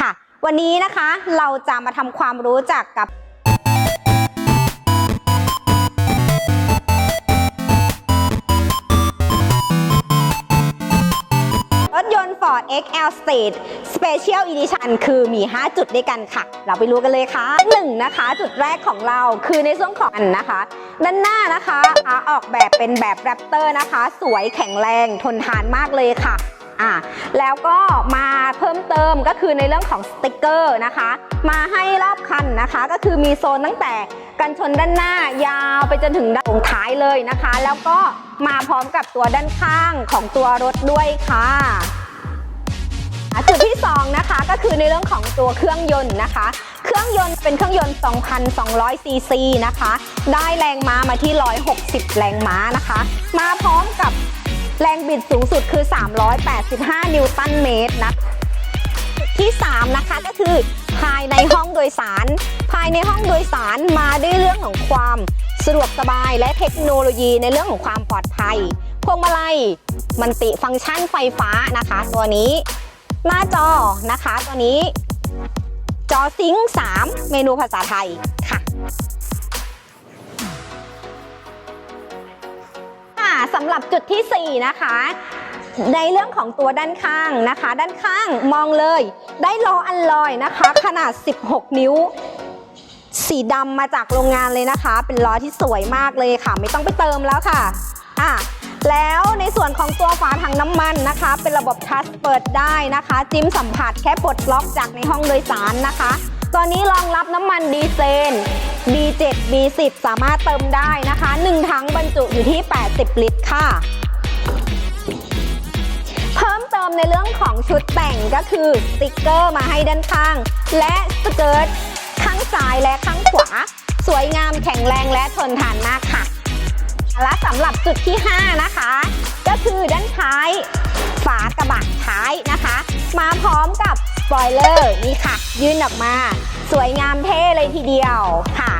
ค่ะ วันนี้นะคะเราจะมาทำความรู้จักกับรถยนต์ Ford XL Street Special Edition คือมี 5 จุดด้วยกันค่ะ เราไปรู้กันเลยค่ะหนึ่งนะคะ จุดแรกของเราคือในส่วนของอันนะคะ ด้านหน้านะคะออกแบบเป็นแบบแรปเตอร์นะคะ สวยแข็งแรงทนทานมากเลยค่ะ อ่าแล้วก็มาเพิ่มเติมก็คือในเรื่องของสติกเกอร์นะคะ มาให้รอบคันนะคะ ก็คือมีโซนตั้งแต่กันชนด้านหน้ายาวไปจนถึงด้านตรงท้ายเลยนะคะ แล้วก็มาพร้อมกับตัวด้านข้างของตัวรถด้วยค่ะจุดที่ 2 นะคะก็คือในเรื่องของตัวเครื่องยนต์นะคะ เครื่องยนต์เป็นเครื่องยนต์ 2,200 ซีซีนะคะ ได้แรงม้ามาที่ 160 แรงม้านะคะ มาพร้อมกับ แรงบิดสูงสุดคือ 385 นิวตันเมตรนะจุดที่ 3 นะคะก็คือภายในห้องโดยสาร ภายในห้องโดยสารมาด้วยเรื่องของความสะดวกสบายและเทคโนโลยีในเรื่องของความปลอดภัย พวงมาลัยมันติฟังก์ชันไฟฟ้านะคะ ตัวนี้ หน้าจอนะคะตัวนี้ จอซิงค์3เมนูภาษาไทยค่ะ สำหรับจุดที่ 4 นะคะ ในเรื่องของตัวด้านข้างนะคะ ด้านข้างมองเลย ได้ล้ออันลอยนะคะ ขนาด 16 นิ้ว สีดำมาจากโรงงานเลยนะคะ เป็นล้อที่สวยมากเลยค่ะ ไม่ต้องไปเติมแล้วค่ะอะแล้วในส่วนของตัวฝาถังน้ำมันนะคะ เป็นระบบทัชเปิดได้นะคะ จิ้มสัมผัสแค่ปลดล็อกจากในห้องโดยสารนะคะตัวนี้รองรับน้ำมันดีเซล B7 B10 สามารถเติมได้นะคะ 1 ถัง จุอยู่ที่ 80 ลิตรค่ะ เพิ่มเติมในเรื่องของชุดแต่งก็คือสติกเกอร์มาให้ด้านข้าง และสเกิร์ตข้างซ้ายและข้างขวา สวยงามแข็งแรงและทนทานมากค่ะ และสำหรับจุดที่ 5 นะคะ ก็คือด้านท้ายฝากระบะท้ายนะคะ มาพร้อมกับสปอยเลอร์นี่ค่ะ ยื่นออกมา สวยงามเท่เลยทีเดียวค่ะ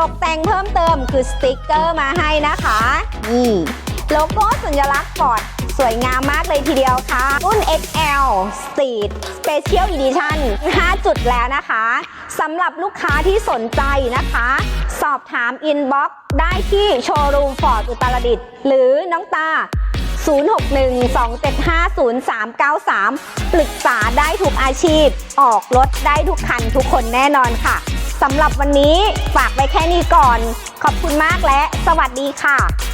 ตกแต่งเพิ่มเติมคือสติกเกอร์มาให้นะคะนี่โลโก้สัญลักษณ์ฟอร์ดสวยงามมากเลยทีเดียวค่ะ รุ่น XL Street Special Edition 5 จุดแล้วนะคะสำหรับลูกค้าที่สนใจนะคะ สอบถามอินบ็อกซ์ได้ที่โชว์รูมฟอร์ดอุตรดิตถ์หรือน้องตา 0612750393 ปรึกษาได้ทุกอาชีพ ออกรถได้ทุกคันทุกคนแน่นอนค่ะ สำหรับวันนี้ฝากไว้แค่นี้ก่อน ขอบคุณมากและสวัสดีค่ะ